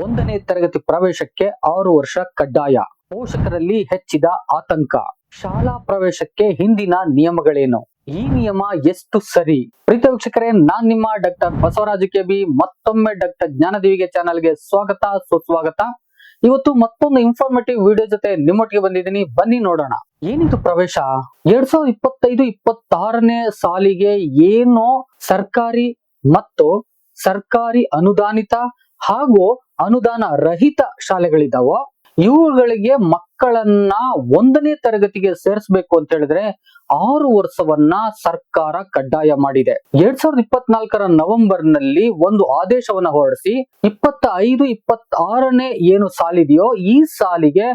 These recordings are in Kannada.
ಒಂದನೇ ತರಗತಿ ಪ್ರವೇಶಕ್ಕೆ ಆರು ವರ್ಷ ಕಡ್ಡಾಯ. ಪೋಷಕರಲ್ಲಿ ಹೆಚ್ಚಿದ ಆತಂಕ. ಶಾಲಾ ಪ್ರವೇಶಕ್ಕೆ ಹಿಂದಿನ ನಿಯಮಗಳೇನು? ಈ ನಿಯಮ ಎಷ್ಟು ಸರಿ? ಪ್ರೀತ ವೀಕ್ಷಕರೇ, ನಾನ್ ನಿಮ್ಮ ಡಾಕ್ಟರ್ ಬಸವರಾಜ ಕೆಬಿ, ಮತ್ತೊಮ್ಮೆ ಡಾಕ್ಟರ್ ಜ್ಞಾನದೇವಿಗೆ ಚಾನಲ್ಗೆ ಸ್ವಾಗತ, ಸುಸ್ವಾಗತ. ಇವತ್ತು ಮತ್ತೊಂದು ಇನ್ಫಾರ್ಮೇಟಿವ್ ವಿಡಿಯೋ ಜೊತೆ ನಿಮ್ಮೊಟ್ಟಿಗೆ ಬಂದಿದ್ದೀನಿ. ಬನ್ನಿ ನೋಡೋಣ. ಏನಿದು ಪ್ರವೇಶ? ಎರಡ್ ಸಾವಿರದ ಇಪ್ಪತ್ತೈದು, ಇಪ್ಪತ್ತಾರನೇ ಸಾಲಿಗೆ ಏನು ಸರ್ಕಾರಿ ಮತ್ತು ಸರ್ಕಾರಿ ಅನುದಾನಿತ ಹಾಗೂ ಅನುದಾನ ರಹಿತ ಶಾಲೆಗಳಿದಾವೋ ಇವುಗಳಿಗೆ ಮಕ್ಕಳನ್ನ ಒಂದನೇ ತರಗತಿಗೆ ಸೇರಿಸಬೇಕು ಅಂತ ಹೇಳಿದ್ರೆ ಆರು ವರ್ಷವನ್ನ ಸರ್ಕಾರ ಕಡ್ಡಾಯ ಮಾಡಿದೆ. ಎರಡ್ ಸಾವಿರದ ಇಪ್ಪತ್ನಾಲ್ಕರ ನವೆಂಬರ್ನಲ್ಲಿ ಒಂದು ಆದೇಶವನ್ನ ಹೊರಡಿಸಿ ಇಪ್ಪತ್ತ ಐದು ಇಪ್ಪತ್ತಾರನೇ ಏನು ಸಾಲಿದೆಯೋ ಈ ಸಾಲಿಗೆ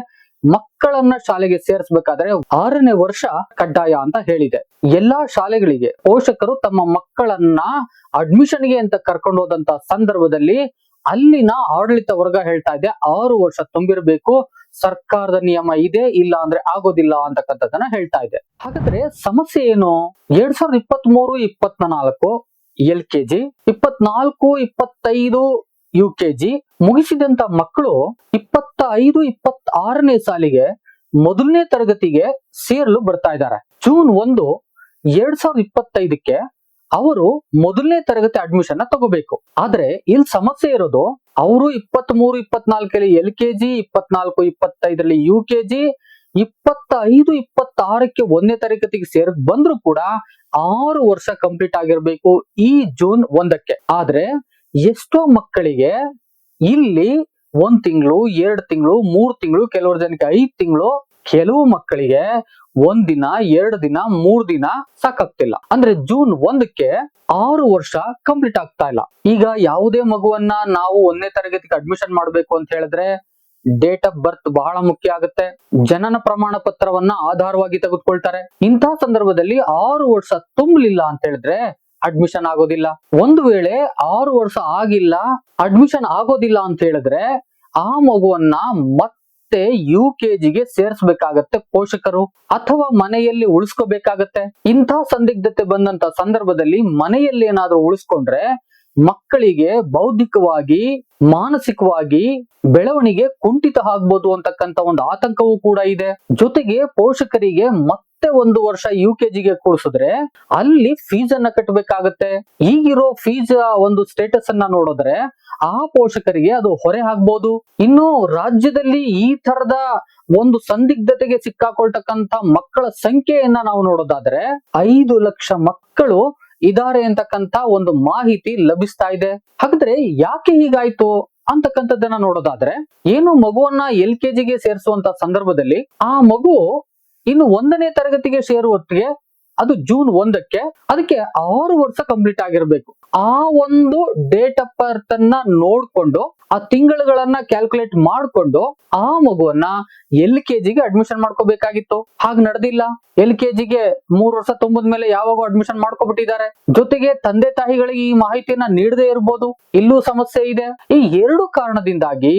ಮಕ್ಕಳನ್ನ ಶಾಲೆಗೆ ಸೇರಿಸಬೇಕಾದ್ರೆ ಆರನೇ ವರ್ಷ ಕಡ್ಡಾಯ ಅಂತ ಹೇಳಿದೆ. ಎಲ್ಲಾ ಶಾಲೆಗಳಿಗೆ ಪೋಷಕರು ತಮ್ಮ ಮಕ್ಕಳನ್ನ ಅಡ್ಮಿಷನ್ಗೆ ಅಂತ ಕರ್ಕೊಂಡು ಹೋದಂತ ಸಂದರ್ಭದಲ್ಲಿ ಅಲ್ಲಿನ ಆಡಳಿತ ವರ್ಗ ಹೇಳ್ತಾ ಇದೆ, ಆರು ವರ್ಷ ತುಂಬಿರಬೇಕು, ಸರ್ಕಾರದ ನಿಯಮ ಇದೆ, ಇಲ್ಲ ಅಂದ್ರೆ ಆಗೋದಿಲ್ಲ ಅಂತಕ್ಕಂಥದ್ದನ್ನ ಹೇಳ್ತಾ ಇದೆ. ಹಾಗಾದ್ರೆ ಸಮಸ್ಯೆ ಏನು? ಎರಡ್ ಸಾವಿರದ ಇಪ್ಪತ್ತ್ ಮೂರು ಇಪ್ಪತ್ನಾಲ್ಕು, ಎಲ್ ಕೆ ಜಿ, ಇಪ್ಪತ್ನಾಲ್ಕು, ಇಪ್ಪತ್ತೈದು, ಯು ಕೆ ಜಿ ಮುಗಿಸಿದಂತ ಮಕ್ಕಳು ಇಪ್ಪತ್ತ ಐದು ಇಪ್ಪತ್ತಾರನೇ ಸಾಲಿಗೆ ಮೊದಲನೇ ತರಗತಿಗೆ ಸೇರಲು ಬರ್ತಾ ಇದ್ದಾರೆ. ಜೂನ್ ಒಂದು, ಎರಡ್ ಸಾವಿರದ ಇಪ್ಪತ್ತೈದಕ್ಕೆ ಅವರು ಮೊದಲನೇ ತರಗತಿ ಅಡ್ಮಿಷನ್ ತಗೋಬೇಕು. ಆದ್ರೆ ಇಲ್ಲಿ ಸಮಸ್ಯೆ ಇರೋದು ಅವರು ಇಪ್ಪತ್ತ್ ಮೂರು ಇಪ್ಪತ್ನಾಲ್ಕಲ್ಲಿ ಎಲ್ ಕೆ ಜಿ, ಇಪ್ಪತ್ನಾಲ್ಕು, ಇಪ್ಪತ್ತೈದರಲ್ಲಿ ಯು ಕೆ ಜಿ, ಇಪ್ಪತ್ತೈದು, ಇಪ್ಪತ್ತಾರಕ್ಕೆ ಒಂದನೇ ತರಗತಿಗೆ ಸೇರಕ್ ಬಂದ್ರು ಕೂಡ ಆರು ವರ್ಷ ಕಂಪ್ಲೀಟ್ ಆಗಿರ್ಬೇಕು ಈ ಜೂನ್ ಒಂದಕ್ಕೆ. ಆದ್ರೆ ಎಷ್ಟೋ ಮಕ್ಕಳಿಗೆ ಇಲ್ಲಿ ಒಂದ್ ತಿಂಗಳು, ಎರಡ್ ತಿಂಗಳು, ಮೂರ್ ತಿಂಗಳು, ಕೆಲವರು ಜನಕ್ಕೆ ಐದ್ ತಿಂಗಳು ಕೆಲವು ಮಕ್ಕಳಿಗೆ ಒಂದ್ ದಿನ, ಎರಡು ದಿನ, ಮೂರ್ ದಿನ ಸಾಕಾಗ್ತಿಲ್ಲ. ಅಂದ್ರೆ ಜೂನ್ ಒಂದಕ್ಕೆ ಆರು ವರ್ಷ ಕಂಪ್ಲೀಟ್ ಆಗ್ತಾ ಇಲ್ಲ. ಈಗ ಯಾವುದೇ ಮಗುವನ್ನ ನಾವು ಒಂದನೇ ತರಗತಿಗೆ ಅಡ್ಮಿಷನ್ ಮಾಡ್ಬೇಕು ಅಂತ ಹೇಳಿದ್ರೆ ಡೇಟ್ ಆಫ್ ಬರ್ತ್ ಬಹಳ ಮುಖ್ಯ ಆಗುತ್ತೆ. ಜನನ ಪ್ರಮಾಣ ಪತ್ರವನ್ನ ಆಧಾರವಾಗಿ ತೆಗೆದುಕೊಳ್ತಾರೆ. ಇಂತಹ ಸಂದರ್ಭದಲ್ಲಿ ಆರು ವರ್ಷ ತುಂಬಲಿಲ್ಲ ಅಂತ ಹೇಳಿದ್ರೆ ಅಡ್ಮಿಷನ್ ಆಗೋದಿಲ್ಲ. ಒಂದು ವೇಳೆ ಆರು ವರ್ಷ ಆಗಿಲ್ಲ ಅಡ್ಮಿಷನ್ ಆಗೋದಿಲ್ಲ ಅಂತ ಹೇಳಿದ್ರೆ ಆ ಮಗುವನ್ನ ಮತ್ತೆ ಯು ಕೆ ಜಿಗೆ ಸೇರಿಸಬೇಕಾಗತ್ತೆ ಪೋಷಕರು ಅಥವಾ ಮನೆಯಲ್ಲಿ ಉಳಿಸ್ಕೋಬೇಕಾಗತ್ತೆ. ಇಂಥ ಸಂದಿಗ್ಧತೆ ಬಂದಂತ ಸಂದರ್ಭದಲ್ಲಿ ಮನೆಯಲ್ಲಿ ಏನಾದ್ರೂ ಉಳಿಸ್ಕೊಂಡ್ರೆ ಮಕ್ಕಳಿಗೆ ಬೌದ್ಧಿಕವಾಗಿ, ಮಾನಸಿಕವಾಗಿ ಬೆಳವಣಿಗೆ ಕುಂಠಿತ ಆಗ್ಬೋದು ಅಂತಕ್ಕಂತ ಒಂದು ಆತಂಕವೂ ಕೂಡ ಇದೆ. ಜೊತೆಗೆ ಪೋಷಕರಿಗೆ ಮತ್ತೆ ಒಂದು ವರ್ಷ ಯು ಕೆ ಜಿಗೆ ಕೂಡಿಸಿದ್ರೆ ಅಲ್ಲಿ ಫೀಸ್ ಅನ್ನ ಕಟ್ಟಬೇಕಾಗತ್ತೆ ಈಗಿರೋ ಫೀಸ್ ಒಂದು ಸ್ಟೇಟಸ್ ಅನ್ನ ನೋಡಿದ್ರೆ ಆ ಪೋಷಕರಿಗೆ ಅದು ಹೊರೆ ಆಗ್ಬೋದು. ಇನ್ನು ರಾಜ್ಯದಲ್ಲಿ ಈ ತರದ ಒಂದು ಸಂದಿಗ್ಧತೆಗೆ ಸಿಕ್ಕಾಕೊಳ್ತಕ್ಕಂತ ಮಕ್ಕಳ ಸಂಖ್ಯೆಯನ್ನ ನಾವು ನೋಡೋದಾದ್ರೆ ಐದು ಲಕ್ಷ ಮಕ್ಕಳು ಇದಾರೆ ಅಂತಕ್ಕಂತ ಒಂದು ಮಾಹಿತಿ ಲಭಿಸ್ತಾ ಇದೆ. ಹಾಗಾದ್ರೆ ಯಾಕೆ ಹೀಗಾಯ್ತು ಅಂತಕ್ಕಂಥದ್ದನ್ನ ನೋಡೋದಾದ್ರೆ, ಏನು ಮಗುವನ್ನ ಎಲ್ ಕೆ ಜಿಗೆ ಸೇರಿಸುವಂತ ಸಂದರ್ಭದಲ್ಲಿ ಆ ಮಗು ಇನ್ನು ಒಂದನೇ ತರಗತಿಗೆ ಸೇರುವತ್ತಿಗೆ ಅದು ಜೂನ್ ಒಂದಕ್ಕೆ ಅದಕ್ಕೆ ಆರು ವರ್ಷ ಕಂಪ್ಲೀಟ್ ಆಗಿರ್ಬೇಕು. ಆ ಒಂದು ಡೇಟ್ ಆಫ್ ಬರ್ತ್ ಅನ್ನ ನೋಡ್ಕೊಂಡು, ಆ ತಿಂಗಳುಗಳನ್ನ ಕ್ಯಾಲ್ಕುಲೇಟ್ ಮಾಡ್ಕೊಂಡು, ಆ ಮಗುವನ್ನ ಎಲ್ ಕೆ ಜಿಗೆ ಅಡ್ಮಿಷನ್ ಮಾಡ್ಕೋಬೇಕಾಗಿತ್ತು. ಹಾಗೆ ನಡೆದಿಲ್ಲ. ಎಲ್ ಕೆ ಜಿಗೆ ಮೂರು ವರ್ಷ ತುಂಬಿದ ಮೇಲೆ ಯಾವಾಗ ಅಡ್ಮಿಷನ್ ಮಾಡ್ಕೊಬಿಟ್ಟಿದ್ದಾರೆ. ಜೊತೆಗೆ ತಂದೆ ತಾಯಿಗಳಿಗೆ ಈ ಮಾಹಿತಿಯನ್ನ ನೀಡದೇ ಇರ್ಬೋದು. ಇಲ್ಲೂ ಸಮಸ್ಯೆ ಇದೆ. ಈ ಎರಡು ಕಾರಣದಿಂದಾಗಿ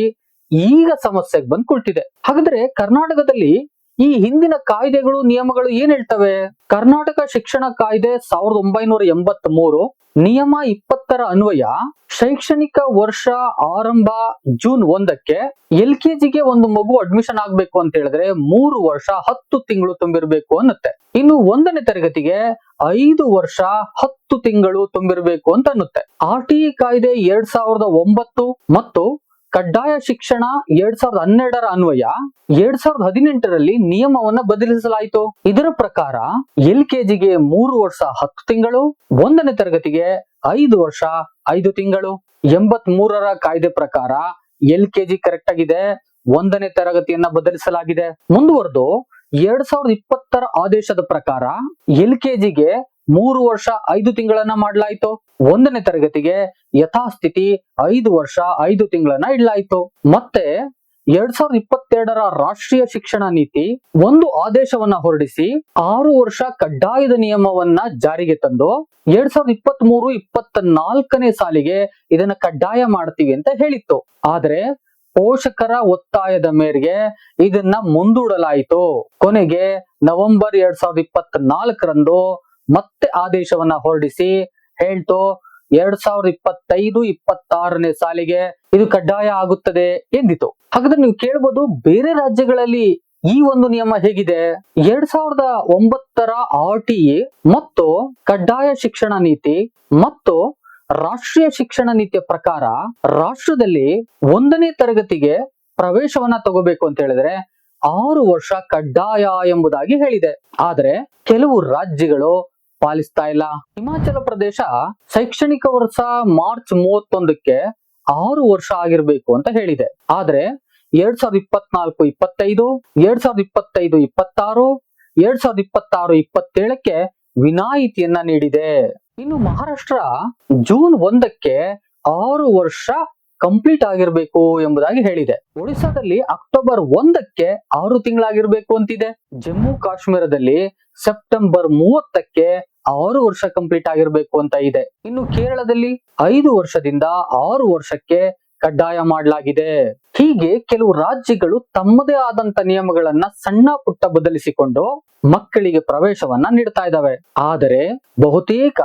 ಈಗ ಸಮಸ್ಯೆಗೆ ಬಂದ್ ಕುಳ್ತಿದೆ. ಹಾಗಾದ್ರೆ ಕರ್ನಾಟಕದಲ್ಲಿ ಈ ಹಿಂದಿನ ಕಾಯ್ದೆಗಳು, ನಿಯಮಗಳು ಏನ್ ಹೇಳ್ತವೆ? ಕರ್ನಾಟಕ ಶಿಕ್ಷಣ ಕಾಯ್ದೆ ಸಾವಿರದ ಒಂಬೈನೂರ ಎಂಬತ್ ಮೂರು ನಿಯಮ ಇಪ್ಪತ್ತರ ಅನ್ವಯ ಶೈಕ್ಷಣಿಕ ವರ್ಷ ಆರಂಭ ಜೂನ್ ಒಂದಕ್ಕೆ ಎಲ್ ಕೆ ಜಿಗೆ ಒಂದು ಮಗು ಅಡ್ಮಿಷನ್ ಆಗ್ಬೇಕು ಅಂತ ಹೇಳಿದ್ರೆ ಮೂರು ವರ್ಷ ಹತ್ತು ತಿಂಗಳು ತುಂಬಿರ್ಬೇಕು ಅನ್ನುತ್ತೆ. ಇನ್ನು ಒಂದನೇ ತರಗತಿಗೆ ಐದು ವರ್ಷ ಹತ್ತು ತಿಂಗಳು ತುಂಬಿರ್ಬೇಕು ಅಂತ ಅನ್ನುತ್ತೆ. ಆರ್ ಟಿ ಕಾಯ್ದೆ ಎರಡ್ ಸಾವಿರದ ಒಂಬತ್ತು ಮತ್ತು ಕಡ್ಡಾಯ ಶಿಕ್ಷಣ ಎರಡ್ ಸಾವಿರದ ಹನ್ನೆರಡರ ಅನ್ವಯ, ಎರಡ್ ಸಾವಿರದ ಹದಿನೆಂಟರಲ್ಲಿ ನಿಯಮವನ್ನ ಬದಲಿಸಲಾಯಿತು. ಇದರ ಪ್ರಕಾರ ಎಲ್ ಕೆಜಿಗೆ ಮೂರು ವರ್ಷ ಹತ್ತು ತಿಂಗಳು, ಒಂದನೇ ತರಗತಿಗೆ ಐದು ವರ್ಷ ಐದು ತಿಂಗಳು. ಎಂಬತ್ ಮೂರರ ಕಾಯ್ದೆ ಪ್ರಕಾರ ಎಲ್ ಕೆಜಿ ಕರೆಕ್ಟ್ ಆಗಿದೆ, ಒಂದನೇ ತರಗತಿಯನ್ನ ಬದಲಿಸಲಾಗಿದೆ. ಮುಂದುವರೆದು ಎರಡ್ ಸಾವಿರದ ಇಪ್ಪತ್ತರ ಆದೇಶದ ಪ್ರಕಾರ ಎಲ್ ಜಿಗೆ ಮೂರು ವರ್ಷ ಐದು ತಿಂಗಳನ್ನ ಮಾಡಲಾಯಿತು. ಒಂದನೇ ತರಗತಿಗೆ ಯಥಾಸ್ಥಿತಿ ಐದು ವರ್ಷ ಐದು ತಿಂಗಳನ್ನ ಇಡಲಾಯಿತು. ಮತ್ತೆ ಎರಡ್ ಸಾವಿರದ ಇಪ್ಪತ್ತೆರಡರ ರಾಷ್ಟ್ರೀಯ ಶಿಕ್ಷಣ ನೀತಿ ಒಂದು ಆದೇಶವನ್ನ ಹೊರಡಿಸಿ ಆರು ವರ್ಷ ಕಡ್ಡಾಯದ ನಿಯಮವನ್ನ ಜಾರಿಗೆ ತಂದು ಎರಡ್ ಸಾವಿರದ ಇಪ್ಪತ್ತ್ ಮೂರು ಇಪ್ಪತ್ತ ನಾಲ್ಕನೇ ಸಾಲಿಗೆ ಇದನ್ನ ಕಡ್ಡಾಯ ಮಾಡ್ತೀವಿ ಅಂತ ಹೇಳಿತ್ತು. ಆದ್ರೆ ಪೋಷಕರ ಒತ್ತಾಯದ ಮೇರೆಗೆ ಇದನ್ನ ಮುಂದೂಡಲಾಯಿತು. ಕೊನೆಗೆ ನವೆಂಬರ್ ಎರಡ್ ಸಾವಿರದ ಇಪ್ಪತ್ತ್ ನಾಲ್ಕರಂದು ಮತ್ತೆ ಆದೇಶವನ್ನ ಹೊರಡಿಸಿ ಹೇಳ್ತು ಎರಡ್ ಸಾವಿರದ ಇಪ್ಪತ್ತೈದು, ಇಪ್ಪತ್ತಾರನೇ ಸಾಲಿಗೆ ಇದು ಕಡ್ಡಾಯ ಆಗುತ್ತದೆ ಎಂದಿತು. ಹಾಗಾದ್ರೆ ನೀವು ಕೇಳ್ಬೋದು ಬೇರೆ ರಾಜ್ಯಗಳಲ್ಲಿ ಈ ಒಂದು ನಿಯಮ ಹೇಗಿದೆ. ಎರಡ್ ಸಾವಿರದ ಒಂಬತ್ತರ ಆರ್ ಟಿ ಮತ್ತು ಕಡ್ಡಾಯ ಶಿಕ್ಷಣ ನೀತಿ ಮತ್ತು ರಾಷ್ಟ್ರೀಯ ಶಿಕ್ಷಣ ನೀತಿಯ ಪ್ರಕಾರ ರಾಷ್ಟ್ರದಲ್ಲಿ ಒಂದನೇ ತರಗತಿಗೆ ಪ್ರವೇಶವನ್ನ ತಗೋಬೇಕು ಅಂತ ಹೇಳಿದ್ರೆ ಆರು ವರ್ಷ ಕಡ್ಡಾಯ ಎಂಬುದಾಗಿ ಹೇಳಿದೆ. ಆದ್ರೆ ಕೆಲವು ರಾಜ್ಯಗಳು ಪಾಲಿಸ್ತಾ ಇಲ್ಲ. ಹಿಮಾಚಲ ಪ್ರದೇಶ ಶೈಕ್ಷಣಿಕ ವರ್ಷ ಮಾರ್ಚ್ ಮೂವತ್ತೊಂದಕ್ಕೆ ಆರು ವರ್ಷ ಆಗಿರ್ಬೇಕು ಅಂತ ಹೇಳಿದೆ. ಆದ್ರೆ ಎರಡ್ ಸಾವಿರದ ಇಪ್ಪತ್ನಾಲ್ಕು ಇಪ್ಪತ್ತೈದು, ಎರಡ್ ಸಾವಿರದ ಇಪ್ಪತ್ತೈದು ಇಪ್ಪತ್ತಾರು, ಎರಡ್ ಸಾವಿರದ ಇಪ್ಪತ್ತಾರು ಇಪ್ಪತ್ತೇಳಕ್ಕೆ ವಿನಾಯಿತಿಯನ್ನ ನೀಡಿದೆ. ಇನ್ನು ಮಹಾರಾಷ್ಟ್ರ ಜೂನ್ ಒಂದಕ್ಕೆ ಆರು ವರ್ಷ ಕಂಪ್ಲೀಟ್ ಆಗಿರ್ಬೇಕು ಎಂಬುದಾಗಿ ಹೇಳಿದೆ. ಒಡಿಶಾದಲ್ಲಿ ಅಕ್ಟೋಬರ್ ಒಂದಕ್ಕೆ ಆರು ತಿಂಗಳಾಗಿರ್ಬೇಕು ಅಂತಿದೆ. ಜಮ್ಮು ಕಾಶ್ಮೀರದಲ್ಲಿ ಸೆಪ್ಟೆಂಬರ್ ಮೂವತ್ತಕ್ಕೆ ಆರು ವರ್ಷ ಕಂಪ್ಲೀಟ್ ಆಗಿರ್ಬೇಕು ಅಂತ ಇದೆ. ಇನ್ನು ಕೇರಳದಲ್ಲಿ ಐದು ವರ್ಷದಿಂದ ಆರು ವರ್ಷಕ್ಕೆ ಕಡ್ಡಾಯ ಮಾಡಲಾಗಿದೆ. ಹೀಗೆ ಕೆಲವು ರಾಜ್ಯಗಳು ತಮ್ಮದೇ ಆದಂತ ನಿಯಮಗಳನ್ನ ಸಣ್ಣ ಪುಟ್ಟ ಬದಲಿಸಿಕೊಂಡು ಮಕ್ಕಳಿಗೆ ಪ್ರವೇಶವನ್ನ ನೀಡ್ತಾ ಇದ್ದಾವೆ. ಆದರೆ ಬಹುತೇಕ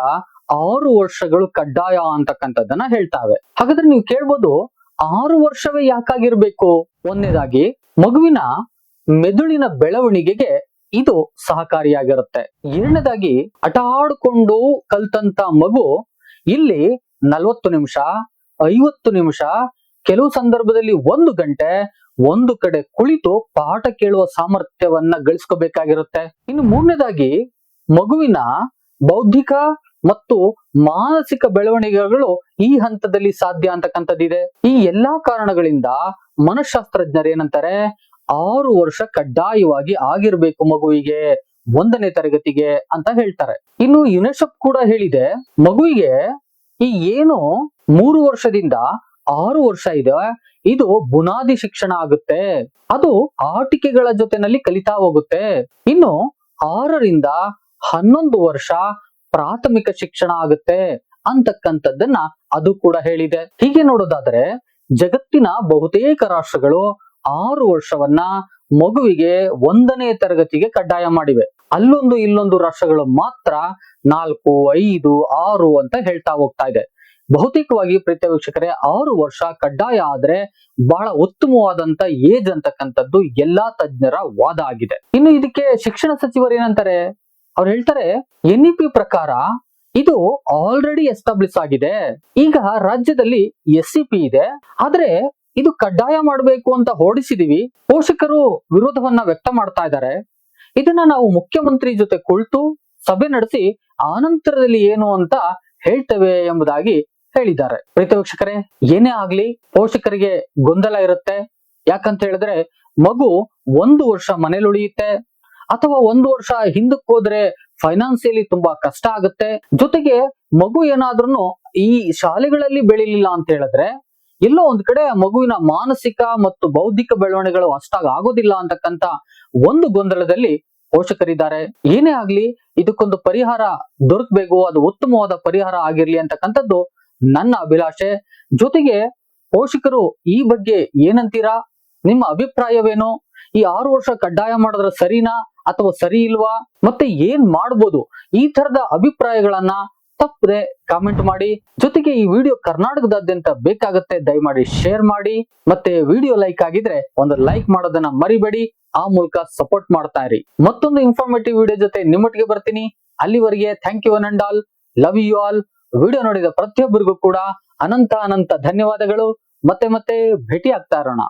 ಆರು ವರ್ಷಗಳು ಕಡ್ಡಾಯ ಅಂತಕ್ಕಂಥದ್ದನ್ನ ಹೇಳ್ತಾವೆ. ಹಾಗಾದ್ರೆ ನೀವು ಕೇಳ್ಬೋದು, ಆರು ವರ್ಷವೇ ಯಾಕಾಗಿರ್ಬೇಕು? ಒಂದೇದಾಗಿ ಮಗುವಿನ ಮೆದುಳಿನ ಬೆಳವಣಿಗೆಗೆ ಇದು ಸಹಕಾರಿಯಾಗಿರುತ್ತೆ. ಎರಡನೇದಾಗಿ ಆಟ ಆಡ್ಕೊಂಡು ಕಲ್ತಂತ ಮಗು ಇಲ್ಲಿ ನಲವತ್ತು ನಿಮಿಷ, ಐವತ್ತು ನಿಮಿಷ, ಕೆಲವು ಸಂದರ್ಭದಲ್ಲಿ ಒಂದು ಗಂಟೆ, ಒಂದು ಕಡೆ ಕುಳಿತು ಪಾಠ ಕೇಳುವ ಸಾಮರ್ಥ್ಯವನ್ನ ಗಳಿಸ್ಕೋಬೇಕಾಗಿರುತ್ತೆ. ಇನ್ನು ಮೂರನೇದಾಗಿ, ಮಗುವಿನ ಬೌದ್ಧಿಕ ಮತ್ತು ಮಾನಸಿಕ ಬೆಳವಣಿಗೆಗಳು ಈ ಹಂತದಲ್ಲಿ ಸಾಧ್ಯ ಅಂತಕ್ಕಂಥದ್ದಿದೆ. ಈ ಎಲ್ಲಾ ಕಾರಣಗಳಿಂದ ಮನಃಶಾಸ್ತ್ರಜ್ಞರು ಏನಂತಾರೆ, ಆರು ವರ್ಷ ಕಡ್ಡಾಯವಾಗಿ ಆಗಿರ್ಬೇಕು ಮಗುವಿಗೆ ಒಂದನೇ ತರಗತಿಗೆ ಅಂತ ಹೇಳ್ತಾರೆ. ಇನ್ನು ಯುನೆಸೆಫ್ ಕೂಡ ಹೇಳಿದೆ, ಮಗುವಿಗೆ ಈ ಏನು ಮೂರು ವರ್ಷದಿಂದ ಆರು ವರ್ಷ ಇದೆ, ಇದು ಬುನಾದಿ ಶಿಕ್ಷಣ ಆಗುತ್ತೆ. ಅದು ಆಟಿಕೆಗಳ ಜೊತೆನಲ್ಲಿ ಕಲಿತಾ ಹೋಗುತ್ತೆ. ಇನ್ನು ಆರರಿಂದ ಹನ್ನೊಂದು ವರ್ಷ ಪ್ರಾಥಮಿಕ ಶಿಕ್ಷಣ ಆಗುತ್ತೆ ಅಂತಕ್ಕಂಥದ್ದನ್ನ ಅದು ಕೂಡ ಹೇಳಿದೆ. ಹೀಗೆ ನೋಡೋದಾದ್ರೆ ಜಗತ್ತಿನ ಬಹುತೇಕ ರಾಷ್ಟ್ರಗಳು ಆರು ವರ್ಷವನ್ನ ಮಗುವಿಗೆ ಒಂದನೇ ತರಗತಿಗೆ ಕಡ್ಡಾಯ ಮಾಡಿವೆ. ಅಲ್ಲೊಂದು ಇಲ್ಲೊಂದು ರಾಷ್ಟ್ರಗಳು ಮಾತ್ರ ನಾಲ್ಕು, ಐದು, ಆರು ಅಂತ ಹೇಳ್ತಾ ಹೋಗ್ತಾ ಇದೆ. ಬಹುತೇಕವಾಗಿ ಪ್ರೀತಿಯ ವೀಕ್ಷಕರೇ, ಆರು ವರ್ಷ ಕಡ್ಡಾಯ ಆದ್ರೆ ಬಹಳ ಉತ್ತಮವಾದಂತ ಏಜ್ ಅಂತಕ್ಕಂಥದ್ದು ಎಲ್ಲಾ ತಜ್ಞರ ವಾದ ಆಗಿದೆ. ಇನ್ನು ಇದಕ್ಕೆ ಶಿಕ್ಷಣ ಸಚಿವರು ಏನಂತಾರೆ ಅವ್ರು ಹೇಳ್ತಾರೆ ಎನ್ ಇ ಪಿ ಪ್ರಕಾರ ಇದು ಆಲ್ರೆಡಿ ಎಸ್ಟಾಬ್ಲಿಷ್ ಆಗಿದೆ. ಈಗ ರಾಜ್ಯದಲ್ಲಿ ಎಸ್ ಸಿ ಪಿ ಇದೆ. ಆದ್ರೆ ಇದು ಕಡ್ಡಾಯ ಮಾಡಬೇಕು ಅಂತ ಹೊರಡಿಸಿದೀವಿ. ಪೋಷಕರು ವಿರೋಧವನ್ನ ವ್ಯಕ್ತ ಮಾಡ್ತಾ ಇದ್ದಾರೆ. ಇದನ್ನ ನಾವು ಮುಖ್ಯಮಂತ್ರಿ ಜೊತೆ ಕುಳಿತು ಸಭೆ ನಡೆಸಿ ಆನಂತರದಲ್ಲಿ ಏನು ಅಂತ ಹೇಳ್ತೇವೆ ಎಂಬುದಾಗಿ ಹೇಳಿದ್ದಾರೆ. ಪ್ರೀತ ವೀಕ್ಷಕರೇ, ಏನೇ ಆಗ್ಲಿ ಪೋಷಕರಿಗೆ ಗೊಂದಲ ಇರುತ್ತೆ. ಯಾಕಂತ ಹೇಳಿದ್ರೆ ಮಗು ಒಂದು ವರ್ಷ ಮನೇಲಿ ಉಳಿಯುತ್ತೆ ಅಥವಾ ಒಂದು ವರ್ಷ ಹಿಂದಕ್ಕೆ ಹೋದ್ರೆ ಫೈನಾನ್ಸಿಯಲಿ ತುಂಬಾ ಕಷ್ಟ ಆಗುತ್ತೆ. ಜೊತೆಗೆ ಮಗು ಏನಾದ್ರೂ ಈ ಶಾಲೆಗಳಲ್ಲಿ ಬೆಳಿಲಿಲ್ಲ ಅಂತ ಹೇಳಿದ್ರೆ, ಎಲ್ಲೋ ಒಂದ್ ಕಡೆ ಮಗುವಿನ ಮಾನಸಿಕ ಮತ್ತು ಬೌದ್ಧಿಕ ಬೆಳವಣಿಗೆಗಳು ಅಷ್ಟಾಗಿ ಆಗೋದಿಲ್ಲ ಅಂತಕ್ಕಂತ ಒಂದು ಗೊಂದಲದಲ್ಲಿ ಪೋಷಕರಿದ್ದಾರೆ. ಏನೇ ಆಗ್ಲಿ, ಇದಕ್ಕೊಂದು ಪರಿಹಾರ ದೊರಕಬೇಕು, ಅದು ಉತ್ತಮವಾದ ಪರಿಹಾರ ಆಗಿರ್ಲಿ ಅಂತಕ್ಕಂಥದ್ದು ನನ್ನ ಅಭಿಲಾಷೆ. ಜೊತೆಗೆ ಪೋಷಕರು ಈ ಬಗ್ಗೆ ಏನಂತೀರಾ? ನಿಮ್ಮ ಅಭಿಪ್ರಾಯವೇನು? ಈ ಆರು ವರ್ಷ ಕಡ್ಡಾಯ ಮಾಡಿದ್ರೆ ಸರಿನಾ? ಅಥವಾ ಸರಿ ಇಲ್ವಾ? ಮತ್ತೆ ಏನ್ ಮಾಡ್ಬೋದು? ಈ ತರದ ಅಭಿಪ್ರಾಯಗಳನ್ನ ತಪ್ಪದೆ ಕಾಮೆಂಟ್ ಮಾಡಿ. ಜೊತೆಗೆ ಈ ವಿಡಿಯೋ ಕರ್ನಾಟಕದಾದ್ಯಂತ ಬೇಕಾಗತ್ತೆ, ದಯಮಾಡಿ ಶೇರ್ ಮಾಡಿ. ಮತ್ತೆ ವಿಡಿಯೋ ಲೈಕ್ ಆಗಿದ್ರೆ ಒಂದು ಲೈಕ್ ಮಾಡೋದನ್ನ ಮರಿಬೇಡಿ. ಆ ಮೂಲಕ ಸಪೋರ್ಟ್ ಮಾಡ್ತಾ ಇರಿ. ಮತ್ತೊಂದು ಇನ್ಫಾರ್ಮೇಟಿವ್ ವಿಡಿಯೋ ಜೊತೆ ನಿಮ್ಮೊಟ್ಟಿಗೆ ಬರ್ತೀನಿ. ಅಲ್ಲಿವರೆಗೆ thank you and all love you all video ನೋಡಿದ ಪ್ರತಿಯೊಬ್ಬರಿಗೂ ಕೂಡ ಅನಂತ ಅನಂತ ಧನ್ಯವಾದಗಳು. ಮತ್ತೆ ಮತ್ತೆ ಭೇಟಿ ಆಗ್ತಾ ಇರೋಣ.